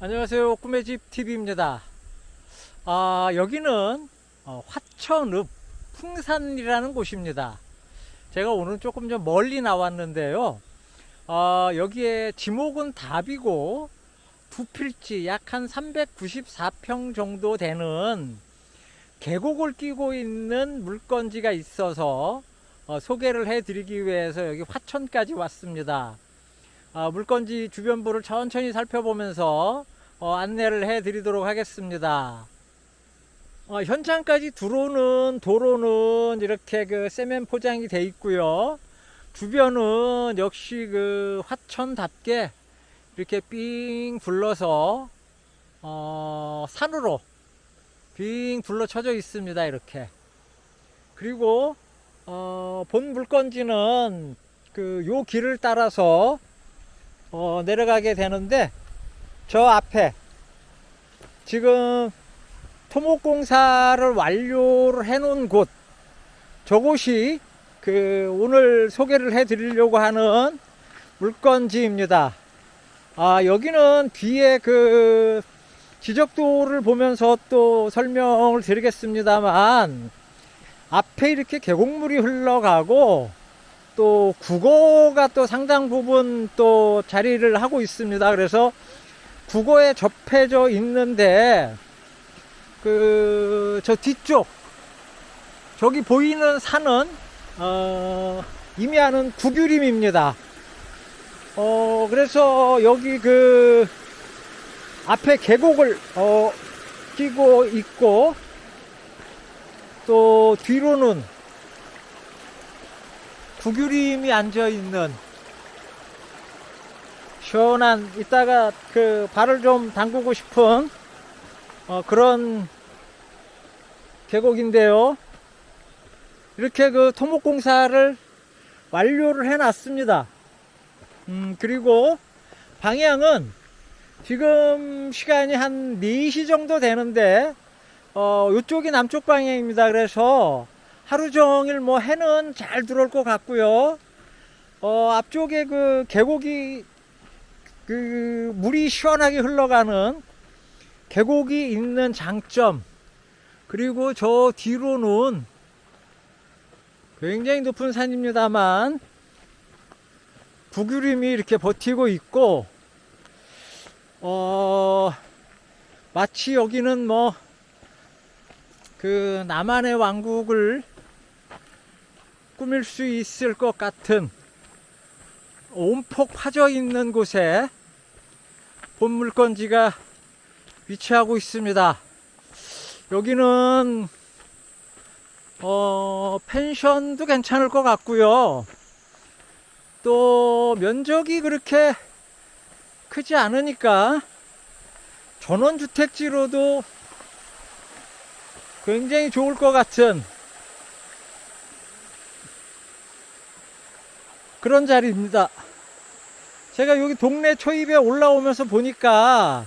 안녕하세요. 꿈의 집 TV입니다. 아, 여기는 어, 화천읍 풍산이라는 곳입니다. 제가 오늘 조금 좀 멀리 나왔는데요. 아, 여기에 지목은 답이고 부필지 약 한 394평 정도 되는 계곡을 끼고 있는 물건지가 있어서 어, 소개를 해드리기 위해서 여기 화천까지 왔습니다. 아, 물건지 주변부를 천천히 살펴보면서 어, 안내를 해드리도록 하겠습니다. 어, 현장까지 들어오는 도로는 이렇게 그 세면 포장이 돼 있고요. 주변은 역시 그 화천답게 이렇게 삥 둘러서 어, 산으로 빙 둘러쳐져 있습니다. 이렇게. 그리고 어, 본 물건지는 그 요 길을 따라서 어, 내려가게 되는데 저 앞에 지금 토목공사를 완료를 해 놓은 곳 저곳이 그 오늘 소개를 해 드리려고 하는 물건지입니다. 아, 여기는 뒤에 그 지적도를 보면서 또 설명을 드리겠습니다만 앞에 이렇게 계곡물이 흘러가고 또 국어가 또 상당 부분 또 자리를 하고 있습니다. 그래서 국어에 접해져 있는데 그 저 뒤쪽 저기 보이는 산은 어, 임야는 구규림입니다. 어 그래서 여기 그 앞에 계곡을 어 끼고 있고 또 뒤로는 구규림이 앉아 있는 시원한 이따가 그 발을 좀 담그고 싶은 어, 그런 계곡인데요. 이렇게 그 토목공사를 완료를 해놨습니다. 음, 그리고 방향은 지금 시간이 한 4시 정도 되는데, 어, 이쪽이 남쪽 방향입니다. 그래서 하루 종일 뭐 해는 잘 들어올 것 같고요. 어, 앞쪽에 그 계곡이 그 물이 시원하게 흘러가는 계곡이 있는 장점 그리고 저 뒤로는 굉장히 높은 산입니다만 북유림이 이렇게 버티고 있고 어 마치 여기는 뭐 그 남한의 왕국을 꾸밀 수 있을 것 같은 온폭 파져 있는 곳에 본 물건지가 위치하고 있습니다. 여기는 어, 펜션도 괜찮을 것 같고요. 또 면적이 그렇게 크지 않으니까 전원주택지로도 굉장히 좋을 것 같은 그런 자리입니다. 제가 여기 동네 초입에 올라오면서 보니까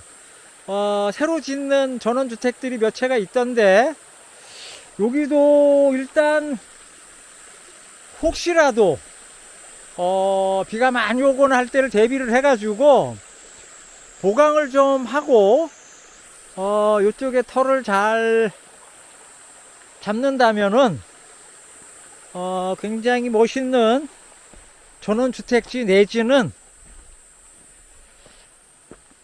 어, 새로 짓는 전원주택들이 몇 채가 있던데 여기도 일단 혹시라도 어, 비가 많이 오거나 할 때를 대비를 해가지고 보강을 좀 하고 어, 이쪽에 털을 잘 잡는다면은 어, 굉장히 멋있는 전원주택지 내지는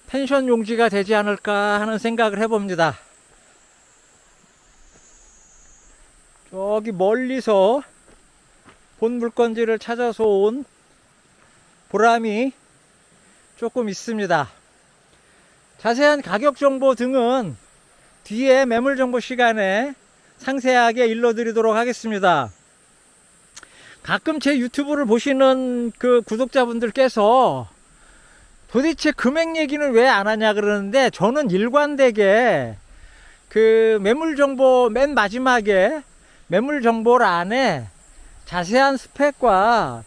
펜션 용지가 되지 않을까 하는 생각을 해봅니다. 저기 멀리서 본 물건지를 찾아서 온 보람이 조금 있습니다. 자세한 가격 정보 등은 뒤에 매물 정보 시간에 상세하게 일러드리도록 하겠습니다. 가끔 제 유튜브를 보시는 그 구독자분들께서 도대체 금액 얘기는 왜 안 하냐 그러는데 저는 일관되게 그 매물 정보 맨 마지막에 매물 정보란에 자세한 스펙과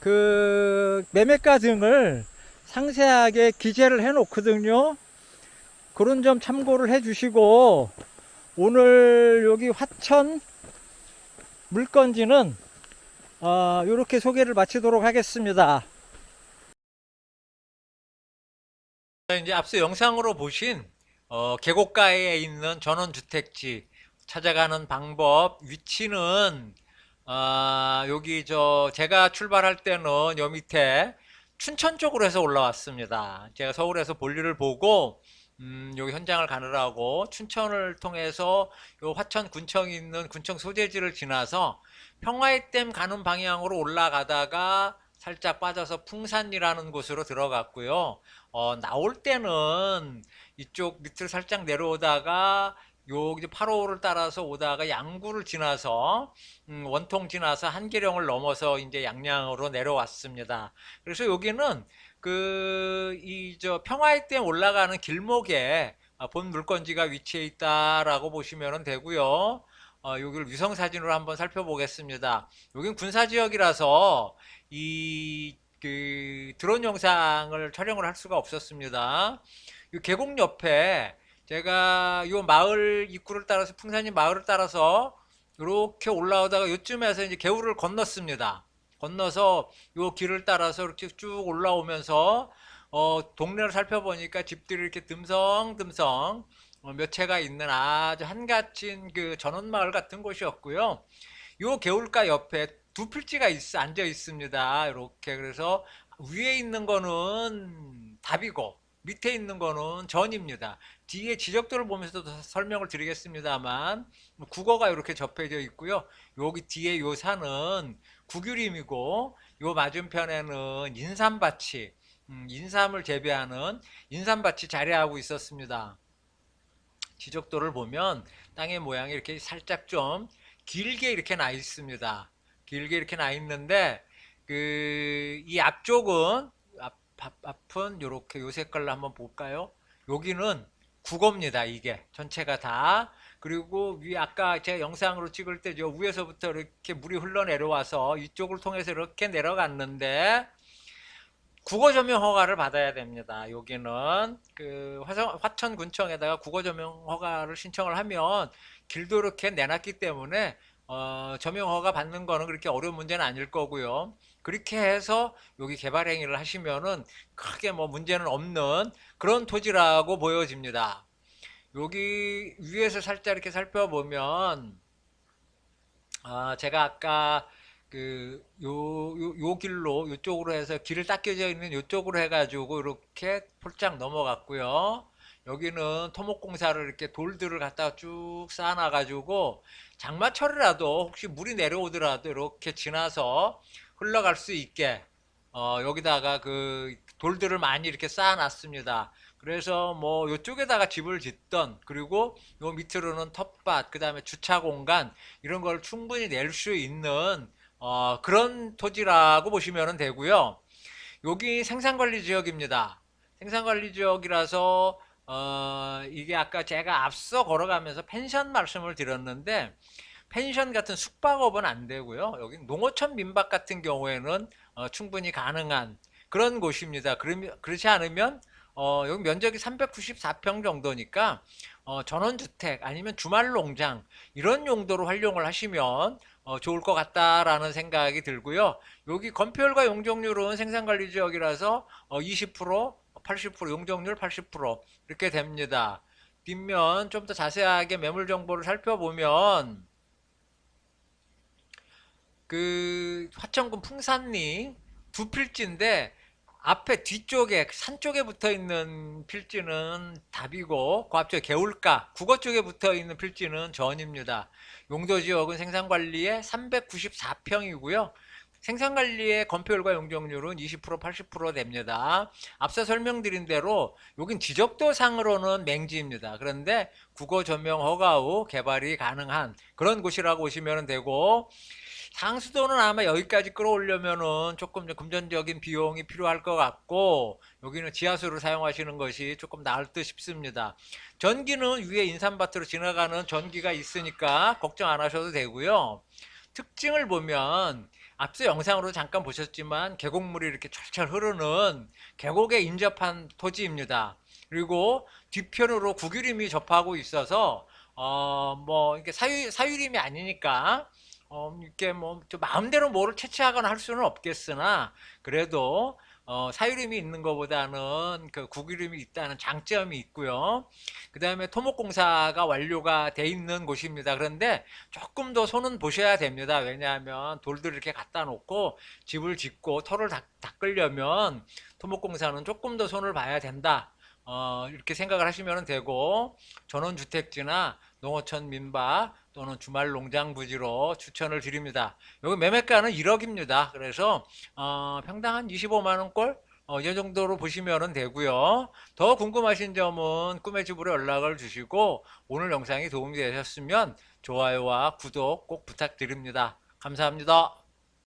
그 매매가 등을 상세하게 기재를 해 놓거든요. 그런 점 참고를 해 주시고 오늘 여기 화천 물건지는 어, 이렇게 소개를 마치도록 하겠습니다. 이제 앞서 영상으로 보신 어, 계곡가에 있는 전원주택지 찾아가는 방법 위치는 아, 여기 저 제가 출발할 때는 요 밑에 춘천 쪽으로 해서 올라왔습니다. 제가 서울에서 볼일을 보고 음, 여기 현장을 가느라고 춘천을 통해서 요 화천 군청이 있는 군청 소재지를 지나서 평화의댐 가는 방향으로 올라가다가 살짝 빠져서 풍산이라는 곳으로 들어갔고요. 어, 나올 때는 이쪽 밑을 살짝 내려오다가 여기 8호를 따라서 오다가 양구를 지나서 음, 원통 지나서 한계령을 넘어서 이제 양양으로 내려왔습니다. 그래서 여기는 그 이 저 평화의 댐 올라가는 길목에 아, 본 물건지가 위치해 있다라고 보시면 되고요. 어, 여기를 위성 사진으로 한번 살펴보겠습니다. 여긴 군사 지역이라서 이 그 드론 영상을 촬영을 할 수가 없었습니다. 이 계곡 옆에 제가 요 마을 입구를 따라서 풍산이 마을을 따라서 이렇게 올라오다가 요쯤에서 이제 개울을 건넜습니다. 건너서 요 길을 따라서 이렇게 쭉 올라오면서 어, 동네를 살펴보니까 집들이 이렇게 듬성듬성 어, 몇 채가 있는 아주 한가친 그 전원마을 같은 곳이었고요. 요 개울가 옆에 두 필지가 있, 앉아 있습니다. 이렇게 그래서 위에 있는 거는 답이고 밑에 있는 거는 전입니다. 뒤에 지적도를 보면서도 더 설명을 드리겠습니다만 국어가 이렇게 접해져 있고요. 여기 뒤에 요 산은 구규림이고 요 맞은편에는 인삼밭이 음, 인삼을 재배하는 인삼밭이 자리하고 있었습니다. 지적도를 보면 땅의 모양이 이렇게 살짝 좀 길게 이렇게 나 있습니다. 길게 이렇게 나 있는데 그 이 앞쪽은 앞, 앞 앞은 요렇게 요 색깔로 한번 볼까요? 여기는 국어입니다. 이게 전체가 다 그리고 위 아까 제가 영상으로 찍을 때 저 위에서부터 이렇게 물이 흘러 내려와서 이쪽을 통해서 이렇게 내려갔는데 국어 조명 허가를 받아야 됩니다. 여기는 그 화성, 화천군청에다가 국어 조명 허가를 신청을 하면 길도 이렇게 내놨기 때문에 어, 조명 허가 받는 거는 그렇게 어려운 문제는 아닐 거고요. 그렇게 해서 여기 개발 행위를 하시면은 크게 뭐 문제는 없는 그런 토지라고 보여집니다. 여기 위에서 살짝 이렇게 살펴보면 아, 제가 아까 그, 요, 요, 요 길로, 요쪽으로 해서 길을 닦여져 있는 요쪽으로 해가지고 이렇게 폴짝 넘어갔고요. 여기는 토목공사를 이렇게 돌들을 갖다가 쭉 쌓아놔가지고 장마철이라도 혹시 물이 내려오더라도 이렇게 지나서 흘러갈 수 있게 어, 여기다가 그 돌들을 많이 이렇게 쌓아놨습니다. 그래서 뭐 이쪽에다가 집을 짓던 그리고 요 밑으로는 텃밭, 그 다음에 주차 공간 이런 걸 충분히 낼 수 있는 어, 그런 토지라고 보시면 되고요. 여기 생산관리 지역입니다. 생산관리 지역이라서 어, 이게 아까 제가 앞서 걸어가면서 펜션 말씀을 드렸는데 펜션 같은 숙박업은 안 되고요. 여기 농어촌 민박 같은 경우에는 어, 충분히 가능한 그런 곳입니다. 그러면 그렇지 않으면 어, 여기 면적이 394평 정도니까 어, 전원주택 아니면 주말 농장 이런 용도로 활용을 하시면 어, 좋을 것 같다라는 생각이 들고요. 여기 건폐율과 용적률은 생산관리 지역이라서 어, 20%, 80%, 용적률 80% 이렇게 됩니다. 뒷면 좀 더 자세하게 매물 정보를 살펴보면 그 화천군 풍산리 두 필지인데 앞에 뒤쪽에 산 쪽에 붙어 있는 필지는 답이고 그 앞쪽에 개울가 국어 쪽에 붙어 있는 필지는 전입니다. 용도 지역은 생산 관리에 394평이고요. 생산관리의 건폐율과 용적률은 20% 80% 됩니다. 앞서 설명드린 대로 여긴 지적도상으로는 맹지입니다. 그런데 국어 조명 허가 후 개발이 가능한 그런 곳이라고 보시면 되고 상수도는 아마 여기까지 끌어오려면은 조금 좀 금전적인 비용이 필요할 것 같고 여기는 지하수를 사용하시는 것이 조금 나을 듯 싶습니다. 전기는 위에 인삼밭으로 지나가는 전기가 있으니까 걱정 안 하셔도 되고요. 특징을 보면 앞서 영상으로 잠깐 보셨지만 계곡물이 이렇게 철철 흐르는 계곡에 인접한 토지입니다. 그리고 뒤편으로 구규림이 접하고 있어서 어 뭐 이게 사유 사유림이 아니니까 어, 이렇게 뭐, 저 마음대로 뭐를 채취하거나 할 수는 없겠으나, 그래도, 어, 사유림이 있는 것보다는 그 국유림이 있다는 장점이 있고요. 그 다음에 토목공사가 완료가 돼 있는 곳입니다. 그런데 조금 더 손은 보셔야 됩니다. 왜냐하면 돌들 이렇게 갖다 놓고 집을 짓고 터를 닦, 닦으려면 토목공사는 조금 더 손을 봐야 된다. 어, 이렇게 생각을 하시면 되고 전원주택지나 농어촌 민박 또는 주말 농장 부지로 추천을 드립니다. 여기 매매가는 1억입니다. 그래서 어, 평당 한 25만 원꼴 어, 이 정도로 보시면 되고요. 더 궁금하신 점은 꿈의 집으로 연락을 주시고 오늘 영상이 도움이 되셨으면 좋아요와 구독 꼭 부탁드립니다. 감사합니다.